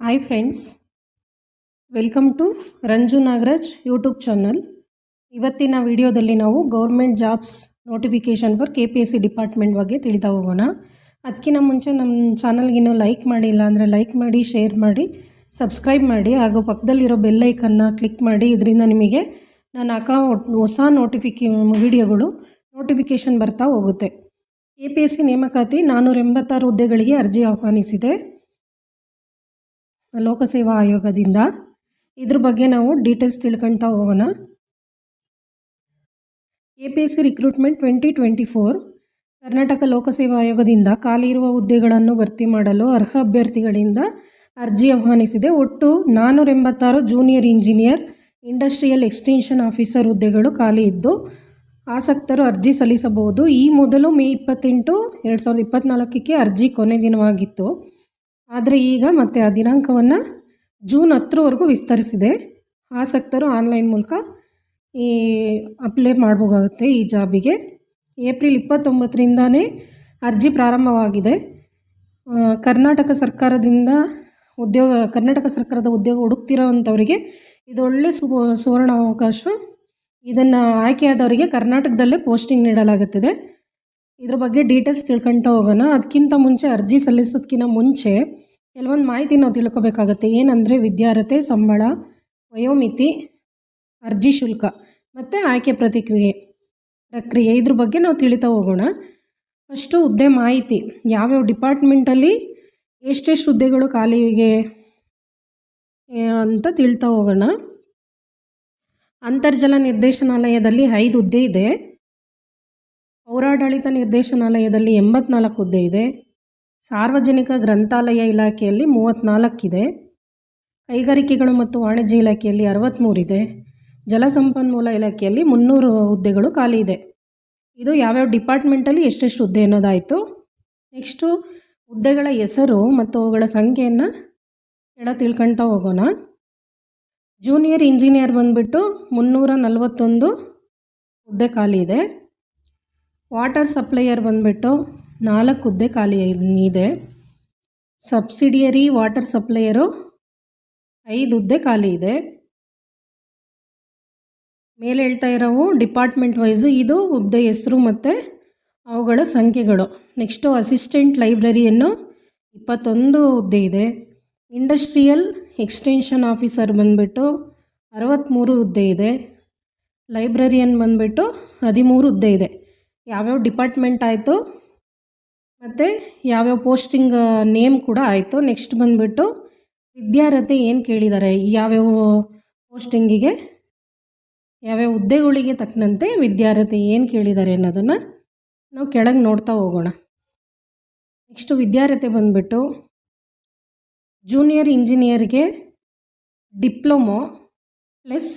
Hi friends welcome to Ranju Nagaraj YouTube channel ಇವತ್ತಿನ ವಿಡಿಯೋದಲ್ಲಿ ನಾವು government jobs notification for K P S C department ಬಗ್ಗೆ ತಿಳಿತಾ ಹೋಗೋಣ. ಅದಕ್ಕಿಂತ ಮುಂಚೆ ನಮ್ಮ ಚಾನಲ್ಗಿನ್ನೂ ಲೈಕ್ ಮಾಡಿಲ್ಲ ಅಂದರೆ ಲೈಕ್ ಮಾಡಿ ಶೇರ್ ಮಾಡಿ ಸಬ್ಸ್ಕ್ರೈಬ್ ಮಾಡಿ, ಹಾಗೂ ಪಕ್ಕದಲ್ಲಿರೋ ಬೆಲ್ಲೈಕನ್ನು ಕ್ಲಿಕ್ ಮಾಡಿ. ಇದರಿಂದ ನಿಮಗೆ ನಾನು ಹಾಕೋ ಹೊಸ ನೋಟಿಫಿಕೇ ವಿಡಿಯೋಗಳು ನೋಟಿಫಿಕೇಷನ್ ಬರ್ತಾ ಹೋಗುತ್ತೆ. ಕೆ ಪಿ ಎಸ್ ಸಿ ನೇಮಕಾತಿ ನಾನ್ನೂರ ಎಂಬತ್ತಾರು ಹುದ್ದೆಗಳಿಗೆ ಅರ್ಜಿ ಆಹ್ವಾನಿಸಿದೆ. ಲೋಕಸೇವಾ ಆಯೋಗದಿಂದ. ಇದ್ರ ಬಗ್ಗೆ ನಾವು ಡೀಟೇಲ್ಸ್ ತಿಳ್ಕೊಳ್ತಾ ಹೋಗೋಣ. A P S C recruitment twenty twenty four Karnataka ಲೋಕಸೇವಾ ಆಯೋಗದಿಂದ ಖಾಲಿ ಇರುವ ಹುದ್ದೆಗಳನ್ನು ಭರ್ತಿ ಮಾಡಲು ಅರ್ಹ ಅಭ್ಯರ್ಥಿಗಳಿಂದ ಅರ್ಜಿ ಆಹ್ವಾನಿಸಿದೆ. ಒಟ್ಟು ನಾನ್ನೂರ ಎಂಬತ್ತಾರು junior engineer industrial extension officer ಹುದ್ದೆಗಳು ಖಾಲಿ ಇದ್ದು, ಆಸಕ್ತರು ಅರ್ಜಿ ಸಲ್ಲಿಸಬಹುದು. ಈ ಮೊದಲು ಮೇ ಇಪ್ಪತ್ತೆಂಟು, ಎರಡು ಸಾವಿರದ ಇಪ್ಪತ್ತ್ನಾಲ್ಕಕ್ಕೆ ಅರ್ಜಿ ಕೊನೆ ದಿನವಾಗಿತ್ತು. ಆದರೆ ಈಗ ಮತ್ತೆ ಆ ದಿನಾಂಕವನ್ನು ಜೂನ್ ಹತ್ತರವರೆಗೂ ವಿಸ್ತರಿಸಿದೆ. ಆಸಕ್ತರು ಆನ್ಲೈನ್ ಮೂಲಕ ಈ ಅಪ್ಲೈ ಮಾಡಬೇಕಾಗುತ್ತೆ ಈ ಜಾಬಿಗೆ. ಏಪ್ರಿಲ್ ಇಪ್ಪತ್ತೊಂಬತ್ತರಿಂದನೇ ಅರ್ಜಿ ಪ್ರಾರಂಭವಾಗಿದೆ. ಕರ್ನಾಟಕ ಸರ್ಕಾರದಿಂದ ಉದ್ಯೋಗ, ಕರ್ನಾಟಕ ಸರ್ಕಾರದ ಉದ್ಯೋಗ ಹುಡುಕ್ತಿರೋವಂಥವರಿಗೆ ಇದೊಳ್ಳೆ ಸು ಸುವರ್ಣ ಅವಕಾಶ ಇದನ್ನು ಆಯ್ಕೆಯಾದವರಿಗೆ ಕರ್ನಾಟಕದಲ್ಲೇ ಪೋಸ್ಟಿಂಗ್ ನೀಡಲಾಗುತ್ತದೆ. ಇದ್ರ ಬಗ್ಗೆ ಡೀಟೇಲ್ಸ್ ತಿಳ್ಕೊಳ್ತಾ ಹೋಗೋಣ. ಅದಕ್ಕಿಂತ ಮುಂಚೆ ಅರ್ಜಿ ಸಲ್ಲಿಸೋದಕ್ಕಿಂತ ಮುಂಚೆ ಕೆಲವೊಂದು ಮಾಹಿತಿ ನಾವು ತಿಳ್ಕೊಬೇಕಾಗತ್ತೆ. ಏನಂದರೆ ವಿದ್ಯಾರ್ಹತೆ, ಸಂಬಳ, ವಯೋಮಿತಿ, ಅರ್ಜಿ ಶುಲ್ಕ ಮತ್ತು ಆಯ್ಕೆ ಪ್ರತಿಕ್ರಿಯೆ, ಪ್ರಕ್ರಿಯೆ ಇದ್ರ ಬಗ್ಗೆ ನಾವು ತಿಳಿತಾ ಹೋಗೋಣ. ಫಸ್ಟು ಹುದ್ದೆ ಮಾಹಿತಿ. ಯಾವ್ಯಾವ ಡಿಪಾರ್ಟ್ಮೆಂಟಲ್ಲಿ ಎಷ್ಟೆಷ್ಟು ಹುದ್ದೆಗಳು ಖಾಲಿಗೆ ಅಂತ ತಿಳ್ತಾ ಹೋಗೋಣ. ಅಂತರ್ಜಲ ನಿರ್ದೇಶನಾಲಯದಲ್ಲಿ ಐದು ಹುದ್ದೆ ಇದೆ. ಪೌರಾಡಳಿತ ನಿರ್ದೇಶನಾಲಯದಲ್ಲಿ ಎಂಬತ್ನಾಲ್ಕು ಹುದ್ದೆ ಇದೆ. ಸಾರ್ವಜನಿಕ ಗ್ರಂಥಾಲಯ ಇಲಾಖೆಯಲ್ಲಿ ಮೂವತ್ತ್ನಾಲ್ಕಿದೆ ಕೈಗಾರಿಕೆಗಳು ಮತ್ತು ವಾಣಿಜ್ಯ ಇಲಾಖೆಯಲ್ಲಿ ಅರವತ್ತ್ಮೂರಿದೆ ಜಲಸಂಪನ್ಮೂಲ ಇಲಾಖೆಯಲ್ಲಿ ಮುನ್ನೂರು ಹುದ್ದೆಗಳು ಖಾಲಿ ಇದೆ. ಇದು ಯಾವ್ಯಾವ ಡಿಪಾರ್ಟ್ಮೆಂಟಲ್ಲಿ ಎಷ್ಟೆಷ್ಟು ಹುದ್ದೆ ಅನ್ನೋದಾಯಿತು. ನೆಕ್ಸ್ಟು ಹುದ್ದೆಗಳ ಹೆಸರು ಮತ್ತು ಅವುಗಳ ಸಂಖ್ಯೆಯನ್ನು ಕೆಳ ತಿಳ್ಕೊಳ್ತಾ ಹೋಗೋಣ. ಜೂನಿಯರ್ ಇಂಜಿನಿಯರ್ ಬಂದುಬಿಟ್ಟು ಮುನ್ನೂರ ನಲವತ್ತೊಂದು ಹುದ್ದೆ ಖಾಲಿ ಇದೆ. ವಾಟರ್ ಸಪ್ಲೈಯರ್ ಬಂದುಬಿಟ್ಟು ನಾಲ್ಕು ಹುದ್ದೆ ಖಾಲಿ ಇದೆ. ಸಬ್ಸಿಡಿಯರಿ ವಾಟರ್ ಸಪ್ಲೈಯರು ಐದು ಹುದ್ದೆ ಖಾಲಿ ಇದೆ. ಮೇಲೆ ಹೇಳ್ತಾ ಇರೋವು ಡಿಪಾರ್ಟ್ಮೆಂಟ್ ವೈಸು, ಇದು ಹುದ್ದೆ ಹೆಸರು ಮತ್ತು ಅವುಗಳ ಸಂಖ್ಯೆಗಳು. ನೆಕ್ಸ್ಟು ಅಸಿಸ್ಟೆಂಟ್ ಲೈಬ್ರರಿಯನ್ನು ಇಪ್ಪತ್ತೊಂದು ಹುದ್ದೆ ಇದೆ. ಇಂಡಸ್ಟ್ರಿಯಲ್ ಎಕ್ಸ್ಟೆನ್ಷನ್ ಆಫೀಸರ್ ಬಂದುಬಿಟ್ಟು ಅರವತ್ತ್ಮೂರು ಹುದ್ದೆ ಇದೆ. ಲೈಬ್ರರಿಯನ್ ಬಂದುಬಿಟ್ಟು ಹದಿಮೂರು ಹುದ್ದೆ ಇದೆ. ಯಾವ್ಯಾವ ಡಿಪಾರ್ಟ್ಮೆಂಟ್ ಆಯಿತು, ಮತ್ತು ಯಾವ್ಯಾವ ಪೋಸ್ಟಿಂಗ್ ನೇಮ್ ಕೂಡ ಆಯಿತು. ನೆಕ್ಸ್ಟ್ ಬಂದುಬಿಟ್ಟು ವಿದ್ಯಾರ್ಹತೆ ಏನು ಕೇಳಿದ್ದಾರೆ ಯಾವ್ಯಾವ ಪೋಸ್ಟಿಂಗಿಗೆ, ಯಾವ್ಯಾವ ಹುದ್ದೆಗಳಿಗೆ ತಕ್ಕಂತೆ ವಿದ್ಯಾರ್ಹತೆ ಏನು ಕೇಳಿದ್ದಾರೆ ಅನ್ನೋದನ್ನು ನಾವು ಕೆಳಗೆ ನೋಡ್ತಾ ಹೋಗೋಣ. ನೆಕ್ಸ್ಟು ವಿದ್ಯಾರ್ಹತೆ ಬಂದುಬಿಟ್ಟು ಜೂನಿಯರ್ ಇಂಜಿನಿಯರ್ಗೆ ಡಿಪ್ಲೊಮೊ ಪ್ಲಸ್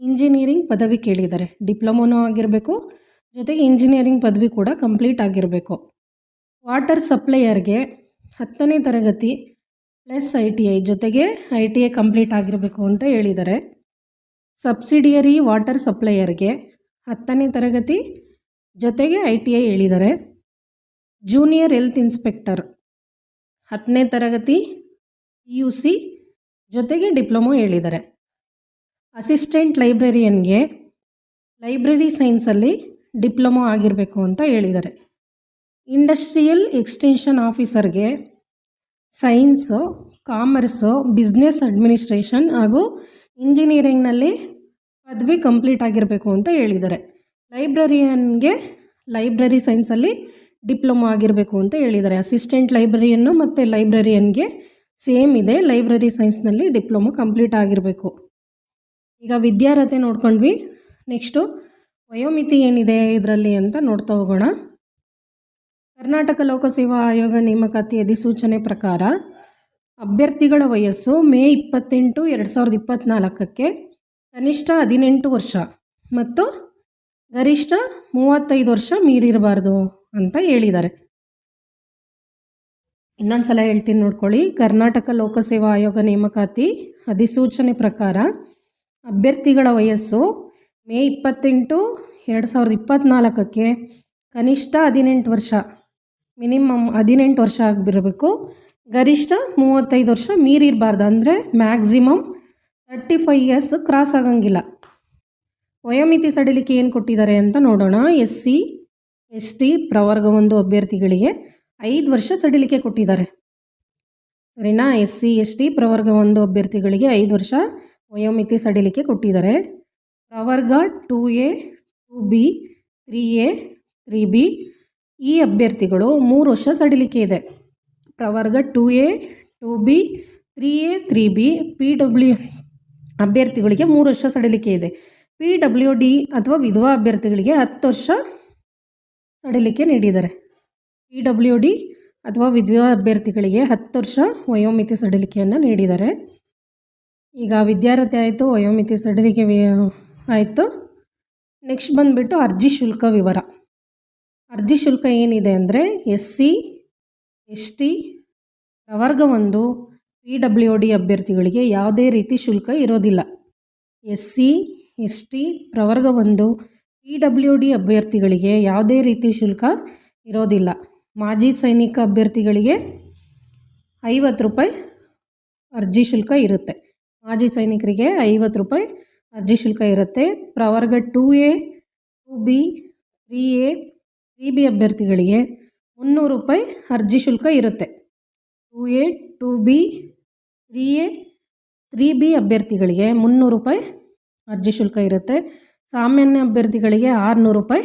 ಇಂಜಿನಿಯರಿಂಗ್ ಪದವಿ ಕೇಳಿದ್ದಾರೆ ಡಿಪ್ಲೊಮೊನೂ ಆಗಿರಬೇಕು ಜೊತೆಗೆ ಇಂಜಿನಿಯರಿಂಗ್ ಪದವಿ ಕೂಡ ಕಂಪ್ಲೀಟ್ ಆಗಿರಬೇಕು. ವಾಟರ್ ಸಪ್ಲೈಯರ್ಗೆ ಹತ್ತನೇ ತರಗತಿ ಪ್ಲಸ್ ಐ ಟಿ ಐ ಜೊತೆಗೆ ಐ ಟಿ ಐ ಕಂಪ್ಲೀಟ್ ಆಗಿರಬೇಕು ಅಂತ ಹೇಳಿದ್ದಾರೆ. ಸಬ್ಸಿಡಿಯರಿ ವಾಟರ್ ಸಪ್ಲೈಯರ್ಗೆ ಹತ್ತನೇ ತರಗತಿ ಜೊತೆಗೆ ಐ ಟಿ ಐ ಹೇಳಿದ್ದಾರೆ. ಜೂನಿಯರ್ ಹೆಲ್ತ್ ಇನ್ಸ್ಪೆಕ್ಟರ್ ಹತ್ತನೇ ತರಗತಿ ಪಿ ಯು ಸಿ ಜೊತೆಗೆ ಡಿಪ್ಲೊಮೊ ಹೇಳಿದ್ದಾರೆ. ಅಸಿಸ್ಟೆಂಟ್ ಲೈಬ್ರರಿಯನ್ಗೆ ಲೈಬ್ರರಿ ಸೈನ್ಸಲ್ಲಿ ಡಿಪ್ಲೊಮೊ ಆಗಿರಬೇಕು ಅಂತ ಹೇಳಿದ್ದಾರೆ. ಇಂಡಸ್ಟ್ರಿಯಲ್ ಎಕ್ಸ್ಟೆನ್ಷನ್ ಆಫೀಸರ್ಗೆ ಸೈನ್ಸು ಕಾಮರ್ಸು ಬಿಸ್ನೆಸ್ ಅಡ್ಮಿನಿಸ್ಟ್ರೇಷನ್ ಹಾಗೂ ಇಂಜಿನಿಯರಿಂಗ್ನಲ್ಲಿ ಪದವಿ ಕಂಪ್ಲೀಟ್ ಆಗಿರಬೇಕು ಅಂತ ಹೇಳಿದ್ದಾರೆ. ಲೈಬ್ರರಿಯನ್ಗೆ ಲೈಬ್ರರಿ ಸೈನ್ಸಲ್ಲಿ ಡಿಪ್ಲೊಮೊ ಆಗಿರಬೇಕು ಅಂತ ಹೇಳಿದ್ದಾರೆ. ಅಸಿಸ್ಟೆಂಟ್ ಲೈಬ್ರರಿಯನ್ನು ಮತ್ತು ಲೈಬ್ರರಿಯನ್ಗೆ ಸೇಮ್ ಇದೆ. ಲೈಬ್ರರಿ ಸೈನ್ಸ್ನಲ್ಲಿ ಡಿಪ್ಲೊಮೊ ಕಂಪ್ಲೀಟ್ ಆಗಿರಬೇಕು. ಈಗ ವಿದ್ಯಾರ್ಹತೆ ನೋಡ್ಕೊಂಡ್ವಿ. ನೆಕ್ಸ್ಟು ವಯೋಮಿತಿ ಏನಿದೆ ಇದರಲ್ಲಿ ಅಂತ ನೋಡ್ತಾ ಹೋಗೋಣ. ಕರ್ನಾಟಕ ಲೋಕಸೇವಾ ಆಯೋಗ ನೇಮಕಾತಿ ಅಧಿಸೂಚನೆ ಪ್ರಕಾರ ಅಭ್ಯರ್ಥಿಗಳ ವಯಸ್ಸು ಮೇ ಇಪ್ಪತ್ತೆಂಟು ಎರಡು ಸಾವಿರದ ಇಪ್ಪತ್ತ್ನಾಲ್ಕಕ್ಕೆ ಕನಿಷ್ಠ ಹದಿನೆಂಟು ವರ್ಷ ಮತ್ತು ಗರಿಷ್ಠ ಮೂವತ್ತೈದು ವರ್ಷ ಮೀರಿರಬಾರ್ದು ಅಂತ ಹೇಳಿದ್ದಾರೆ. ಇನ್ನೊಂದು ಸಲ ಹೇಳ್ತೀನಿ ನೋಡ್ಕೊಳ್ಳಿ. ಕರ್ನಾಟಕ ಲೋಕಸೇವಾ ಆಯೋಗ ನೇಮಕಾತಿ ಅಧಿಸೂಚನೆ ಪ್ರಕಾರ ಅಭ್ಯರ್ಥಿಗಳ ವಯಸ್ಸು ಮೇ ಇಪ್ಪತ್ತೆಂಟು ಎರಡು ಸಾವಿರದ ಇಪ್ಪತ್ತ್ನಾಲ್ಕಕ್ಕೆ ಕನಿಷ್ಠ ಹದಿನೆಂಟು ವರ್ಷ, ಮಿನಿಮಮ್ ಹದಿನೆಂಟು ವರ್ಷ ಆಗಿರಬೇಕು. ಗರಿಷ್ಠ ಮೂವತ್ತೈದು ವರ್ಷ ಮೀರಿರಬಾರ್ದು, ಅಂದರೆ maximum thirty five years cross ಆಗಂಗಿಲ್ಲ. ವಯೋಮಿತಿ ಸಡಿಲಿಕೆ ಏನು ಕೊಟ್ಟಿದ್ದಾರೆ ಅಂತ ನೋಡೋಣ. ಎಸ್ ಸಿ ಎಸ್ ಟಿ ಪ್ರವರ್ಗ ಒಂದು ಅಭ್ಯರ್ಥಿಗಳಿಗೆ ಐದು ವರ್ಷ ಸಡಿಲಿಕೆ ಕೊಟ್ಟಿದ್ದಾರೆ. ಸರಿನಾ? ಎಸ್ ಸಿ ಎಸ್ ಟಿ ಪ್ರವರ್ಗ ಒಂದು ಅಭ್ಯರ್ಥಿಗಳಿಗೆ ಐದು ವರ್ಷ ವಯೋಮಿತಿ ಸಡಿಲಿಕೆ ಕೊಟ್ಟಿದ್ದಾರೆ. ಪ್ರವರ್ಗ two A, two B, three A, three B. ಈ ಅಭ್ಯರ್ಥಿಗಳು ಮೂರು ವರ್ಷ ಸಡಿಲಿಕೆ ಇದೆ. ಪ್ರವರ್ಗ two A, two B, three A, three B. P W ಅಭ್ಯರ್ಥಿಗಳಿಗೆ ಮೂರು ವರ್ಷ ಸಡಿಲಿಕೆ ಇದೆ. ಪಿ ಡಬ್ಲ್ಯೂ ಡಿ ಅಥವಾ ವಿಧವಾ ಅಭ್ಯರ್ಥಿಗಳಿಗೆ ಹತ್ತು ವರ್ಷ ಸಡಿಲಿಕೆ ನೀಡಿದ್ದಾರೆ ಪಿ ಡಬ್ಲ್ಯೂ ಡಿ ಅಥವಾ ವಿಧವಾ ಅಭ್ಯರ್ಥಿಗಳಿಗೆ ಹತ್ತು ವರ್ಷ ವಯೋಮಿತಿ ಸಡಿಲಿಕೆಯನ್ನು ನೀಡಿದ್ದಾರೆ ಈಗ ವಿದ್ಯಾರ್ಥಿ ಆಯಿತು, ವಯೋಮಿತಿ ಸಡಿಲಿಕೆ ಆಯಿತು. ನೆಕ್ಸ್ಟ್ ಬಂದುಬಿಟ್ಟು ಅರ್ಜಿ ಶುಲ್ಕ ವಿವರ. ಅರ್ಜಿ ಶುಲ್ಕ ಏನಿದೆ ಅಂದರೆ ಎಸ್ ಸಿ, ಎಸ್ ಟಿ, ಪ್ರವರ್ಗ ಒಂದು, ಪಿ ಡಬ್ಲ್ಯೂ ಡಿ ಅಭ್ಯರ್ಥಿಗಳಿಗೆ ಯಾವುದೇ ರೀತಿ ಶುಲ್ಕ ಇರೋದಿಲ್ಲ. ಎಸ್ ಸಿ, ಎಸ್ ಟಿ, ಪ್ರವರ್ಗ ಒಂದು, ಪಿ ಡಬ್ಲ್ಯೂ ಡಿ ಅಭ್ಯರ್ಥಿಗಳಿಗೆ ಯಾವುದೇ ರೀತಿ ಶುಲ್ಕ ಇರೋದಿಲ್ಲ. ಮಾಜಿ ಸೈನಿಕ ಅಭ್ಯರ್ಥಿಗಳಿಗೆ ಐವತ್ತು ರೂಪಾಯಿ ಅರ್ಜಿ ಶುಲ್ಕ ಇರುತ್ತೆ. ಮಾಜಿ ಸೈನಿಕರಿಗೆ ಐವತ್ತು ರೂಪಾಯಿ ಅರ್ಜಿ ಶುಲ್ಕ ಇರುತ್ತೆ. ಪ್ರವರ್ಗ two A, two B, three A, three B ಅಭ್ಯರ್ಥಿಗಳಿಗೆ ಮುನ್ನೂರು ರೂಪಾಯಿ ಅರ್ಜಿ ಶುಲ್ಕ ಇರುತ್ತೆ. Two A, two B, three A, three B ಅಭ್ಯರ್ಥಿಗಳಿಗೆ ಮುನ್ನೂರು ರೂಪಾಯಿ ಅರ್ಜಿ ಶುಲ್ಕ ಇರುತ್ತೆ. ಸಾಮಾನ್ಯ ಅಭ್ಯರ್ಥಿಗಳಿಗೆ ಆರುನೂರು ರೂಪಾಯಿ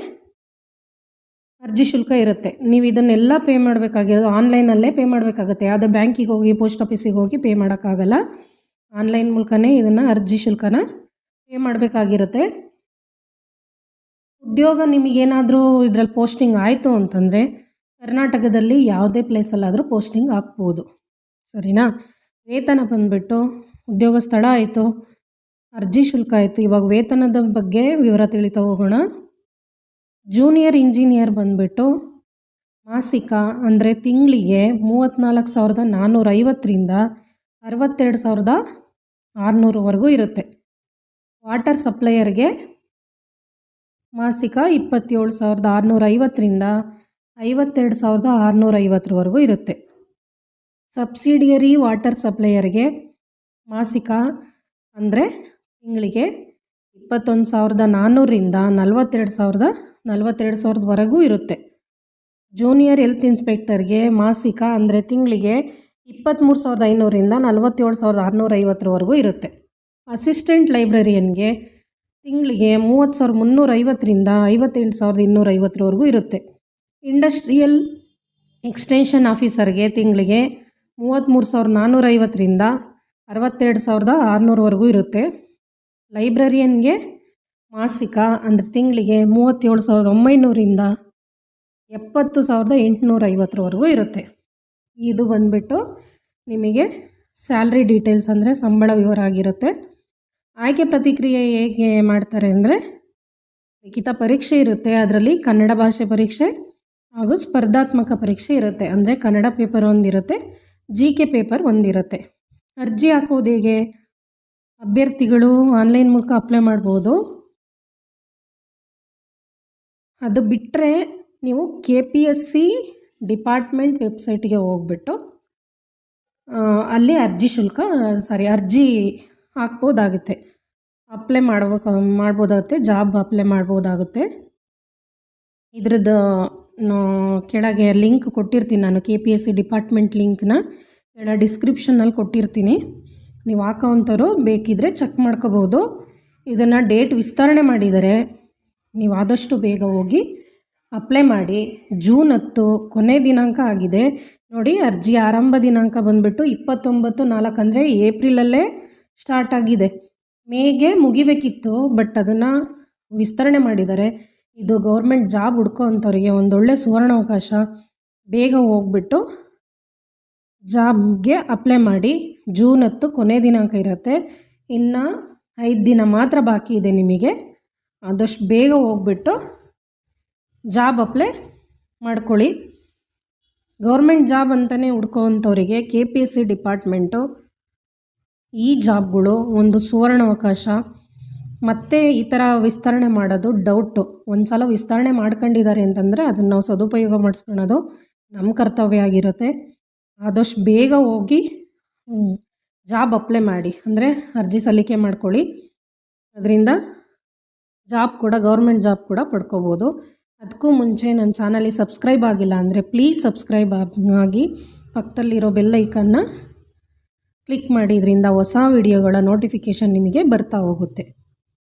ಅರ್ಜಿ ಶುಲ್ಕ ಇರುತ್ತೆ. ನೀವು ಇದನ್ನೆಲ್ಲ ಪೇ ಮಾಡಬೇಕಾಗಿರೋದು ಆನ್ಲೈನಲ್ಲೇ ಪೇ ಮಾಡಬೇಕಾಗುತ್ತೆ. ಯಾವುದೇ ಬ್ಯಾಂಕಿಗೆ ಹೋಗಿ, ಪೋಸ್ಟ್ ಆಫೀಸಿಗೆ ಹೋಗಿ ಪೇ ಮಾಡೋಕ್ಕಾಗಲ್ಲ. ಆನ್ಲೈನ್ ಮೂಲಕನೇ ಇದನ್ನು ಅರ್ಜಿ ಶುಲ್ಕನ ಪೇ ಮಾಡಬೇಕಾಗಿರುತ್ತೆ. ಉದ್ಯೋಗ ನಿಮಗೇನಾದರೂ ಇದರಲ್ಲಿ ಪೋಸ್ಟಿಂಗ್ ಆಯಿತು ಅಂತಂದರೆ ಕರ್ನಾಟಕದಲ್ಲಿ ಯಾವುದೇ ಪ್ಲೇಸಲ್ಲಾದರೂ ಪೋಸ್ಟಿಂಗ್ ಹಾಕ್ಬೋದು. ಸರಿನಾ? ವೇತನ ಬಂದುಬಿಟ್ಟು ಉದ್ಯೋಗ ಸ್ಥಳ ಆಯಿತು, ಅರ್ಜಿ ಶುಲ್ಕ ಆಯಿತು, ಇವಾಗ ವೇತನದ ಬಗ್ಗೆ ವಿವರ ತಿಳಿತಾ ಹೋಗೋಣ. ಜೂನಿಯರ್ ಇಂಜಿನಿಯರ್ ಬಂದುಬಿಟ್ಟು ಮಾಸಿಕ ಅಂದರೆ ತಿಂಗಳಿಗೆ ಮೂವತ್ತ್ನಾಲ್ಕು ಸಾವಿರದ ನಾನ್ನೂರ ಐವತ್ತರಿಂದ ಅರವತ್ತೆರಡು ಸಾವಿರದ ಆರುನೂರವರೆಗೂ ಇರುತ್ತೆ. ವಾಟರ್ ಸಪ್ಲೈಯರ್ಗೆ ಮಾಸಿಕ ಇಪ್ಪತ್ತೇಳು ಸಾವಿರದ ಆರುನೂರ ಐವತ್ತರಿಂದ ಐವತ್ತೆರಡು ಸಾವಿರದ ಆರುನೂರ ಐವತ್ತರವರೆಗೂ ಇರುತ್ತೆ. ಸಬ್ಸಿಡಿಯರಿ ವಾಟರ್ ಸಪ್ಲೈಯರ್ಗೆ ಮಾಸಿಕ ಅಂದರೆ ತಿಂಗಳಿಗೆ ಇಪ್ಪತ್ತೊಂದು ಸಾವಿರದ ನಾನ್ನೂರರಿಂದ ನಲವತ್ತೆರಡು ಸಾವಿರದ ನಲವತ್ತೆರಡು ಸಾವಿರದವರೆಗೂ ಇರುತ್ತೆ. ಜೂನಿಯರ್ ಹೆಲ್ತ್ ಇನ್ಸ್ಪೆಕ್ಟರ್ಗೆ ಮಾಸಿಕ ಅಂದರೆ ತಿಂಗಳಿಗೆ ಇಪ್ಪತ್ತ್ಮೂರು ಸಾವಿರದ ಐನೂರಿಂದ ನಲವತ್ತೇಳು ಸಾವಿರದ ಆರುನೂರ ಐವತ್ತರವರೆಗೂ ಇರುತ್ತೆ. ಅಸಿಸ್ಟೆಂಟ್ ಲೈಬ್ರರಿಯನ್ಗೆ ತಿಂಗಳಿಗೆ ಮೂವತ್ತು ಸಾವಿರದ ಮುನ್ನೂರೈವತ್ತರಿಂದ ಐವತ್ತೆಂಟು ಸಾವಿರದ ಇನ್ನೂರೈವತ್ತರವರೆಗೂ ಇರುತ್ತೆ. ಇಂಡಸ್ಟ್ರಿಯಲ್ ಎಕ್ಸ್ಟೆನ್ಷನ್ ಆಫೀಸರ್ಗೆ ತಿಂಗಳಿಗೆ ಮೂವತ್ತ್ಮೂರು ಸಾವಿರದ ನಾನ್ನೂರೈವತ್ತರಿಂದ ಅರವತ್ತೆರಡು ಸಾವಿರದ ಆರುನೂರವರೆಗೂ ಇರುತ್ತೆ. ಲೈಬ್ರರಿಯನ್ಗೆ ಮಾಸಿಕ ಅಂದರೆ ತಿಂಗಳಿಗೆ ಮೂವತ್ತೇಳು ಸಾವಿರದ ಒಂಬೈನೂರಿಂದ ಎಪ್ಪತ್ತು ಸಾವಿರದ ಎಂಟುನೂರ ಐವತ್ತರವರೆಗೂ ಇರುತ್ತೆ. ಇದು ಬಂದುಬಿಟ್ಟು ನಿಮಗೆ ಸ್ಯಾಲ್ರಿ ಡೀಟೇಲ್ಸ್ ಅಂದರೆ ಸಂಬಳ ವಿವರ ಆಗಿರುತ್ತೆ. ಆಯ್ಕೆ ಪ್ರತಿಕ್ರಿಯೆ ಹೇಗೆ ಮಾಡ್ತಾರೆ ಅಂದರೆ, ಲಿಖಿತ ಪರೀಕ್ಷೆ ಇರುತ್ತೆ, ಅದರಲ್ಲಿ ಕನ್ನಡ ಭಾಷೆ ಪರೀಕ್ಷೆ ಹಾಗೂ ಸ್ಪರ್ಧಾತ್ಮಕ ಪರೀಕ್ಷೆ ಇರುತ್ತೆ. ಅಂದರೆ ಕನ್ನಡ ಪೇಪರ್ ಒಂದಿರುತ್ತೆ, ಜಿ ಕೆ ಪೇಪರ್ ಒಂದಿರುತ್ತೆ. ಅರ್ಜಿ ಹಾಕೋದು ಹೇಗೆ? ಅಭ್ಯರ್ಥಿಗಳು ಆನ್ಲೈನ್ ಮೂಲಕ ಅಪ್ಲೈ ಮಾಡ್ಬೋದು. ಅದು ಬಿಟ್ಟರೆ ನೀವು K P S C department ವೆಬ್ಸೈಟ್ಗೆ ಹೋಗ್ಬಿಟ್ಟು ಅಲ್ಲಿ ಅರ್ಜಿ ಶುಲ್ಕ ಸಾರಿ ಅರ್ಜಿ ಹಾಕ್ಬೋದಾಗುತ್ತೆ. ಅಪ್ಲೈ ಮಾಡ್ಬೇಕು ಮಾಡ್ಬೋದಾಗುತ್ತೆ ಜಾಬ್ ಅಪ್ಲೈ ಮಾಡ್ಬೋದಾಗುತ್ತೆ. ಇದ್ರದ್ದು ಕೆಳಗೆ ಲಿಂಕ್ ಕೊಟ್ಟಿರ್ತೀನಿ ನಾನು K P S C department ಲಿಂಕ್ನ ಕೆಳ ಡಿಸ್ಕ್ರಿಪ್ಷನಲ್ಲಿ ಕೊಟ್ಟಿರ್ತೀನಿ. ನೀವು ಹಾಕೋವಂಥವ್ರು ಬೇಕಿದ್ದರೆ ಚೆಕ್ ಮಾಡ್ಕೋಬೋದು. ಇದನ್ನು ಡೇಟ್ ವಿಸ್ತರಣೆ ಮಾಡಿದರೆ ನೀವು ಆದಷ್ಟು ಬೇಗ ಹೋಗಿ ಅಪ್ಲೈ ಮಾಡಿ. ಜೂನ್ ಹತ್ತು ಕೊನೆ ದಿನಾಂಕ ಆಗಿದೆ. ನೋಡಿ ಅರ್ಜಿ ಆರಂಭ ದಿನಾಂಕ ಬಂದುಬಿಟ್ಟು ಇಪ್ಪತ್ತೊಂಬತ್ತು ನಾಲ್ಕು ಅಂದರೆ ಏಪ್ರಿಲಲ್ಲೇ ಸ್ಟಾರ್ಟ್ ಆಗಿದೆ. ಮೇಗೆ ಮುಗಿಬೇಕಿತ್ತು ಬಟ್ ಅದನ್ನು ವಿಸ್ತರಣೆ ಮಾಡಿದ್ದಾರೆ. ಇದು ಗೌರ್ಮೆಂಟ್ ಜಾಬ್ ಹುಡ್ಕೋ ಅಂಥವ್ರಿಗೆ ಒಂದೊಳ್ಳೆ ಸುವರ್ಣಾವಕಾಶ ಬೇಗ ಹೋಗ್ಬಿಟ್ಟು ಜಾಬ್ಗೆ ಅಪ್ಲೈ ಮಾಡಿ ಜೂನ್ ಹತ್ತು ಕೊನೆ ದಿನಾಂಕ ಇರುತ್ತೆ. ಇನ್ನು ಐದು ದಿನ ಮಾತ್ರ ಬಾಕಿ ಇದೆ ನಿಮಗೆ. ಆದಷ್ಟು ಬೇಗ ಹೋಗ್ಬಿಟ್ಟು ಜಾಬ್ ಅಪ್ಲೈ ಮಾಡ್ಕೊಳ್ಳಿ. ಗೌರ್ಮೆಂಟ್ ಜಾಬ್ ಅಂತಲೇ ಹುಡ್ಕೋವಂಥವ್ರಿಗೆ K P S C department ಈ ಜಾಬ್ಗಳು ಒಂದು ಸುವರ್ಣಾವಕಾಶ, ಮತ್ತೆ ಈ ಥರ ವಿಸ್ತರಣೆ ಮಾಡೋದು ಡೌಟು ಒಂದು ಸಲ ವಿಸ್ತರಣೆ ಮಾಡ್ಕೊಂಡಿದ್ದಾರೆ ಅಂತಂದರೆ ಅದನ್ನು ನಾವು ಸದುಪಯೋಗ ಮಾಡಿಸ್ಕೊಳ್ಳೋದು ನಮ್ಮ ಕರ್ತವ್ಯ ಆಗಿರುತ್ತೆ. ಆದಷ್ಟು ಬೇಗ ಹೋಗಿ ಜಾಬ್ ಅಪ್ಲೈ ಮಾಡಿ. ಅಂದರೆ ಅರ್ಜಿ ಸಲ್ಲಿಕೆ ಮಾಡ್ಕೊಳ್ಳಿ. ಅದರಿಂದ ಜಾಬ್ ಕೂಡ ಗೌರ್ಮೆಂಟ್ ಜಾಬ್ ಕೂಡ ಪಡ್ಕೋಬೋದು. ಅದಕ್ಕೂ ಮುಂಚೆ ನನ್ನ ಚಾನಲಿಗೆ ಸಬ್ಸ್ಕ್ರೈಬ್ ಆಗಿಲ್ಲ ಅಂದರೆ ಪ್ಲೀಸ್ ಸಬ್ಸ್ಕ್ರೈಬ್ ಆಗಿ, ಪಕ್ಕದಲ್ಲಿರೋ ಬೆಲ್ ಐಕನ್ನ ಕ್ಲಿಕ್ ಮಾಡಿ ಇದರಿಂದ ಹೊಸ ವಿಡಿಯೋಗಳ ನೋಟಿಫಿಕೇಷನ್ ನಿಮಗೆ ಬರ್ತಾ ಹೋಗುತ್ತೆ.